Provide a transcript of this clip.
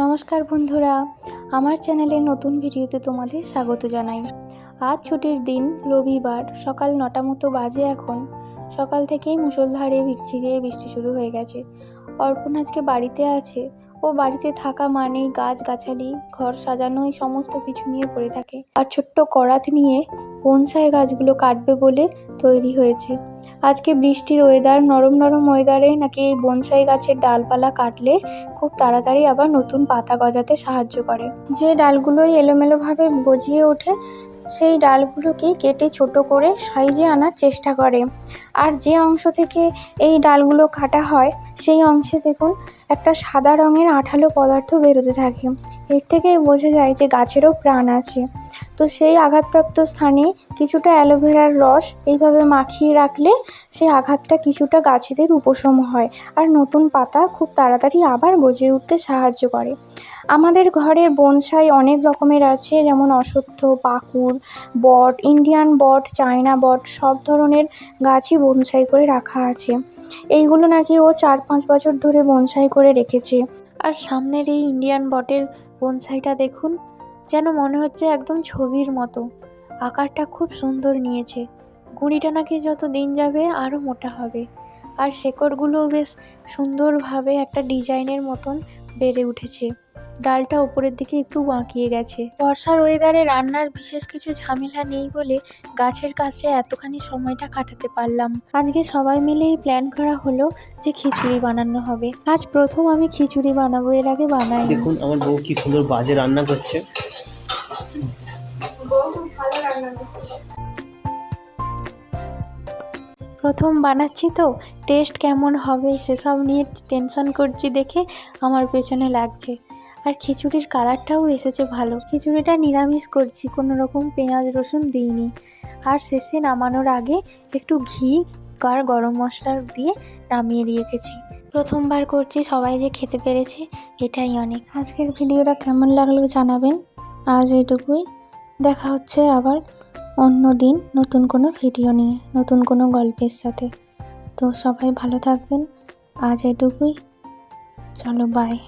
নমস্কার বন্ধুরা, আমার চ্যানেলের নতুন ভিডিওতে তোমাদের স্বাগত জানাই। আজ ছুটির দিন, রবিবার, সকাল নটা মতো বাজে এখন। সকাল থেকেই মুষলধারে ঝিরিয়ে বৃষ্টি শুরু হয়ে গেছে। অর্পণ আজকে বাড়িতে আছে। ও বাড়িতে থাকা মানেই গাছগাছালি ঘর সাজানো, এই সমস্ত কিছু নিয়ে পড়ে থাকে। আর ছোট্ট করাত নিয়ে বনসাই গাছগুলো কাটবে বলে তৈরি হয়েছে। আজকে বৃষ্টির ওয়েদার নরম নরম ওয়েদারে নাকি এই বনসাই গাছের ডালপালা কাটলে খুব তাড়াতাড়ি আবার নতুন পাতা গজাতে সাহায্য করে। যে ডালগুলোই এলোমেলোভাবে গজিয়ে ওঠে, সেই ডালগুলোকে কেটে ছোট করে সাইজে আনার চেষ্টা করে। আর যে অংশ থেকে এই ডালগুলো কাটা হয়, সেই অংশে দেখুন একটা সাদা রঙের আঠালো পদার্থ বেরোতে থাকে। এর থেকেই বোঝা যায় যে গাছেরও প্রাণ আছে। তো সেই আঘাতপ্রাপ্ত স্থানে কিছুটা অ্যালোভেরার রস এইভাবে মাখিয়ে রাখলে সেই আঘাতটা কিছুটা গাছেদের উপশম হয় আর নতুন পাতা খুব তাড়াতাড়ি আবার গজিয়ে উঠতে সাহায্য করে। আমাদের ঘরে বনসাই অনেক রকমের আছে, যেমন অশ্বত্থ পাকুড় বট, ইন্ডিয়ান বট, চায়না বট, সব ধরনের গাছই বনসাই করে রাখা আছে। এইগুলো নাকি ও চার পাঁচ বছর ধরে বনসাই করে রেখেছে। আর সামনের এই ইন্ডিয়ান বটের বনসাইটা দেখুন, যেন মনে হচ্ছে একদম ছবির মতো। আকারটা খুব সুন্দর নিয়েছে। গুঁড়িটা নাকি যত দিন যাবে আরও মোটা হবে। আর শেকড়গুলো বেশ সুন্দরভাবে একটা ডিজাইনের মতন বেড়ে উঠেছে। ডালটা ওপরের দিকে একটু বাঁকিয়ে গেছে। বর্ষার ওয়েদারে রান্নার বিশেষ কিছু ঝামেলা নেই বলে গাছের কাছে এতখানি সময়টা কাটাতে পারলাম। আজকে সবাই মিলেই প্ল্যান করা হলো যে খিচুড়ি বানানো হবে। আজ প্রথম আমি খিচুড়ি বানাবো এর আগে বানাই দেখুন আমার বউ কি সুন্দর বাজে রান্না করছে। প্রথম বানাচ্ছি তো, টেস্ট কেমন হবে সেসব নিয়ে টেনশন করছি দেখে আমার পেছনে লাগছে। আর খিচুড়ির কালারটাও এসেছে ভালো। খিচুড়িটা নিরামিষ করছি, কোনো রকম পেঁয়াজ রসুন দিইনি। আর শেষে নামানোর আগে একটু ঘি আর গরম মশলা দিয়ে নামিয়ে রেখেছি প্রথমবার করছি, সবাই যে খেতে পেরেছে, এটাই অনেক। আজকের ভিডিওটা কেমন লাগল জানাবেন। আজ এটুকুই। দেখা হচ্ছে আবার। অন্য দিন নতুন কোনো ভিডিও নিয়ে, নতুন কোনো গল্পের সাথে। তো সবাই ভালো থাকবেন। আজ এটুকুই। চলো বাই